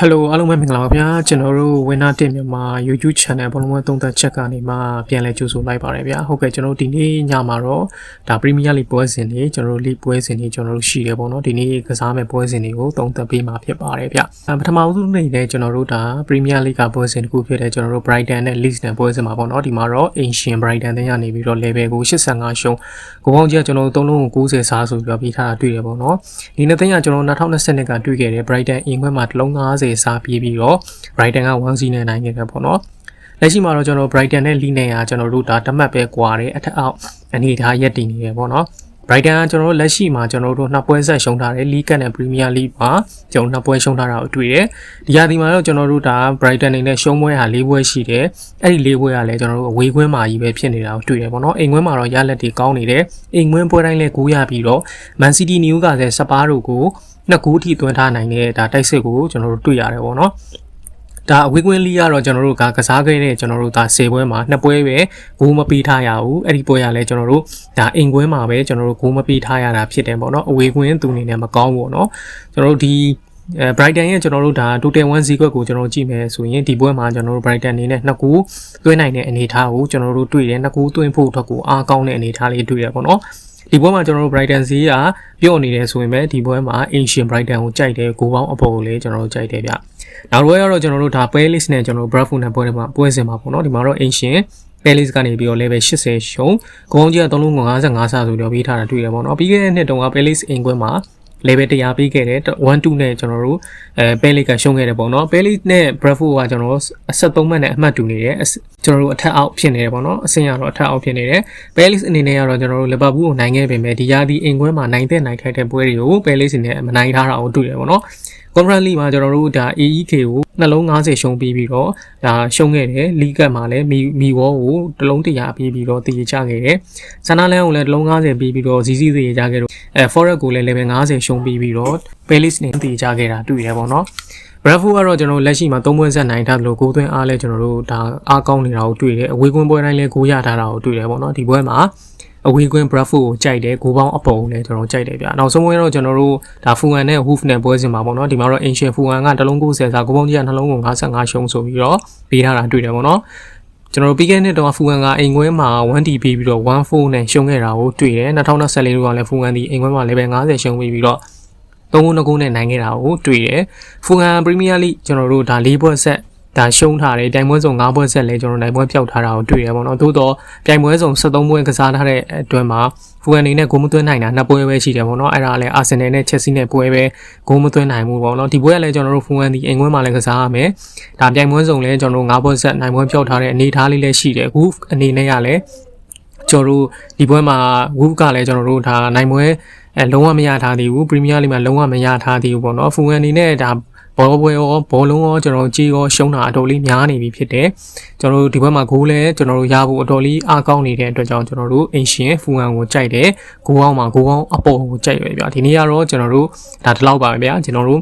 Hello အားလုံးပဲမင်္ဂလာပါဗျာကျွန်တော်တို့ Winner တင်မြန်မာ YouTube Channel ဘောလုံးပွဲသုံးသက်ချက်ကနေမှပြန်လည်ကြိုဆိုလိုက်ပါတယ်ဗျာဟုတ်ကဲ့ကျွန်တော်တို့ဒီနေ့ညမှာတော့ဒါ Premier League ပွဲစဉ်တွေကျွန်တော်တို့ League ပွဲစဉ်တွေကျွန်တော်တို့ရှိတယ်ပေါ့နော်ဒီနေ့ကစားမဲ့ပွဲစဉ်တွေကိုသုံးသက်ပေးမှာဖြစ်ပါတယ်ဗျာပထမဆုံးနေ့နဲ့ကျွန်တော်တို့ဒါ Premier League ကပွဲစဉ်တစ်ခုဖြစ်တဲ့ကျွန်တော်တို့ Brighton နဲ့ Leeds နဲ့ပွဲစဉ်မှာပေါ့နော်ဒီမှာတော့ Ancient Brighton တဲ့ရနေပြီးတော့ level ကို85ရှုံးကိုပေါင်းကြီးကကျွန်တော်တို့သုံးလုံးကို90စားဆိုပြီးတော့ပြီးထားတာတွေ့တယ်ပေါ့နော်ဒီနေ့သိန်းကကျွန်တော်တို့2020ကတွေ့ခဲ့တဲ့ Brighton အင်ခွဲမှာတစ်လုံး90စားပြီးပြီးတော့ Brighton က1-0နဲ့နိုင်ခဲ့တယ်ပေါ့နော်လက်ရှိမှာတော့ကျွန်တော် Brighton နဲ့ Leeds နဲ့ကကျွန်တော်တို့ဒါတမတ်ပဲကွာတယ်အထက်အောက်အနေထားရက်တည်နေတယ်ပေါ့နော် Brighton ကကျွန်တော်တို့လက်ရှိမှာကျွန်တော်တို့နှစ်ပွဲဆက်ရှုံးထားတယ် League နဲ့ Premier League မှာကျွန်တော်နှစ်ပွဲရှုံးထားတာကိုတွေ့တယ်ဒီရာသီမှာတော့ကျွန်တော်တို့ဒါ Brighton နေနဲ့ရှုံးပွဲဟာ၄ပွဲရှိတယ်အဲ့ဒီ၄ပွဲကလည်းကျွန်တော်တို့အဝေးကွင်းမှာကြီးပဲဖြစ်နေတာကိုတွေ့တယ်ပေါ့နော်အိမ်ကွင်းမှာတော့ရလက်တွေကောင်းနေတယ်အိမ်ကွင်းပွဲတိုင်းလည်း9ရပြီးတော့ Man City Newcastle စပါးတို့ကို နှစ်ကူးထိသွင်းထားနိုင်တဲ့ဒါတိုက်စစ်ကိုကျွန်တော်တို့တွေ့ရတယ်ပေါ့နော်ဒါအဝေးကွင်းလီကတော့ကျွန်တော်တို့ကကစားခဲ့တဲ့ကျွန်တော်တို့ဒါ10ပွဲမှာနှစ်ပွဲပဲဂိုးမပေးထားရဘူးအဲ့ဒီပွဲကလည်းကျွန်တော်တို့ဒါအိမ်ကွင်းမှာပဲကျွန်တော်တို့ဂိုးမပေးထားရတာဖြစ်တယ်ပေါ့နော်အဝေးကွင်းသူအနေနဲ့မကောင်းဘူးပေါ့နော်ကျွန်တော်တို့ဒီအဲ Brighton ရဲ့ကျွန်တော်တို့ဒါ total 1 sequence ကိုကျွန်တော်ကြည့်မယ်ဆိုရင်ဒီပွဲမှာကျွန်တော်တို့ Brighton အနေနဲ့နှစ်ကူသွင်းနိုင်တဲ့အနေအထားကိုကျွန်တော်တို့တွေ့တယ်နှစ်ကူသွင်းဖို့အတွက်ကိုအားကောင်းတဲ့အနေအထားလေးတွေ့ရပေါ့နော် ဒီပွဲမှာကျွန်တော်တို့ Brighton ဈေးကပြော့နေတယ်ဆိုရင်ပဲဒီပွဲမှာ Ancient Brighton ကိုကြိုက်တယ်ကိုပေါင်းအပေါ်ကိုလည်းကျွန်တော်တို့ကြိုက်တယ်ဗျနောက်ပွဲကတော့ကျွန်တော်တို့ဒါ Palace နဲ့ကျွန်တော်တို့ Bradford နဲ့ပွဲတွေမှာပွဲစဉ်မှာပေါ့နော်ဒီမှာတော့ Ancient Palace ကနေပြီးတော့ level 80ရှုံးကိုပေါင်းကြီးက3လုံး55ဆဆိုတော့ပြီးထားတာတွေ့ရပေါ့နော်ပြီးခဲ့တဲ့နှစ်တုန်းက Palace အိမ်ကွင်းမှာ level 100ပေးခဲ့တယ်1 2နဲ့ကျွန်တော်တို့အဲ Palace ကရှုံးခဲ့တယ်ပေါ့နော် Palace နဲ့ Bradford ကကျွန်တော်တို့73မှတ်နဲ့အမှတ်တူနေတယ်ကျွန်တော်တို့အထက်အောက်ဖြစ်နေတယ်ပေါ့နော်အဆင့်ကတော့အထက်အောက်ဖြစ်နေတယ် Palace အနေနဲ့ကတော့ကျွန်တော်တို့ Liverpool ကိုနိုင်ခဲ့ပေမဲ့ဒီရာသီအိမ်ကွင်းမှာနိုင်တဲ့နိုင်ထိုက်တဲ့ပွဲတွေကို Palace နဲ့မနိုင်ထားတာကိုတွေ့တယ်ပေါ့နော် Conference League မှာကျွန်တော်တို့ဒါ AEK ကိုနှလုံး90ရှုံးပြီးပြီးတော့ဒါရှုံးခဲ့တယ် League မှာလည်းမီမီဝေါကိုတစ်လုံး100ပြီးပြီးတော့တည်ကြခဲ့တယ်ဆန္ဒလန်းကိုလည်းတစ်လုံး90ပြီးပြီးတော့ဇီးဇီးသေးကြခဲ့တော့ အဲ Forest ကိုလည်း level 90ရှုံးပြီးပြီးတော့ Palace နဲ့တည်ကြခဲ့တာတွေ့ရပေါ့နော် Bravo ကတော့ကျွန်တော်လက်ရှိမှာ3ပွဲဆက်နိုင်ထားတယ်လို့ကိုသွင်းအားလဲကျွန်တော်တို့ဒါအားကောင်းနေတာကိုတွေ့တယ်အဝေးကွင်းပွဲတိုင်းလဲကိုရထားတာကိုတွေ့တယ်ပေါ့နော်ဒီပွဲမှာအဝေးကွင်း Bravo ကိုကြိုက်တယ်ကိုပေါင်းအပုံလည်းကျွန်တော်ကြိုက်တယ်ဗျနောက်ဆုံးပွဲတော့ကျွန်တော်တို့ဒါ Fuan နဲ့ Hoof နဲ့ပွဲစဉ်မှာပေါ့နော်ဒီမှာတော့ Ancient Fuan ကတလုံး90စာကိုပေါင်းကြီးကနှလုံးကို55ရှုံးဆိုပြီးတော့ပေးထားတာတွေ့တယ်ပေါ့နော် ကျွန်တော်ပြီးခဲ့တဲ့နှစ်တော့ဖူကန်ကအိမ်ခွဲမှာ 1D ပြီးပြီးတော့14နဲ့ရှုံးခဲ့တာကိုတွေ့တယ်2024ခုကလည်းဖူကန်ဒီအိမ်ခွဲမှာလည်းပဲ90ရှုံးပြီးပြီးတော့3ခု2ခုနဲ့နိုင်ခဲ့တာကိုတွေ့တယ်ဖူကန်ပရီးမီးယားလိကျွန်တော်တို့ဒါ၄ဘွဲ့ဆက် ဒါရှုံးထားတယ်တိုင်ပွဲစုံ၅ဘွဲ့ဆက်လဲကျွန်တော်နိုင်ပွဲပျောက်ထားတာကိုတွေ့ရပါတော့သို့တော့တိုင်ပွဲစုံ73ပွဲကစားထားတဲ့အတွင်းမှာဖူကန်နေနဲ့ဂိုးမသွင်းနိုင်တာနှစ်ပွဲပဲရှိတယ်ပေါ့နော်အဲ့ဒါလည်းအာဆင်နယ်နဲ့ချက်စီနဲ့ပွဲပဲဂိုးမသွင်းနိုင်ဘူးပေါ့နော်ဒီပွဲကလည်းကျွန်တော်တို့ဖူကန်ဒီအိမ်ကွင်းမှာလည်းကစားရမယ်ဒါတိုင်ပွဲစုံလည်းကျွန်တော်တို့၅ဘွဲ့ဆက်နိုင်ပွဲပျောက်ထားတဲ့အနေအထားလေးလည်းရှိတယ်အခုအနေနဲ့ရလည်းကျွန်တော်တို့ဒီပွဲမှာ Wolf ကလည်းကျွန်တော်တို့ဒါနိုင်ပွဲအဲလုံးဝမရထားသေးဘူးပရီးမီးယားလိမှာလုံးဝမရထားသေးဘူးပေါ့နော်ဖူကန်အနေနဲ့ဒါ ဘောပွဲရောဘောလုံးရောကျွန်တော်ကြီးရောရှုံးတာအတော်လေးများနေပြီဖြစ်တယ်ကျွန်တော်တို့ဒီဘက်မှာဂိုးလည်းကျွန်တော်တို့ရဖို့အတော်လေးအားကောင်းနေတဲ့အတွက်ကြောင့်ကျွန်တော်တို့အင်ရှင်ဖူဟန်ကိုကြိုက်တယ်ဂိုးအောင်မှာဂိုးအောင်အပေါ်ကိုကြိုက်ရဗျာဒီနေ့ကတော့ကျွန်တော်တို့ဒါဒီလောက်ပါပဲဗျာကျွန်တော်တို့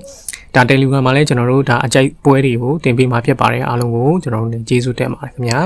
ဒါတယ်လီဂရမ်မှာလည်းကျွန်တော်တို့ဒါအကြိုက်ပွဲတွေကိုတင်ပေးมาဖြစ်ပါတယ်အားလုံးကိုကျွန်တော်တို့ကျေးဇူးတင်ပါတယ်ခင်ဗျာ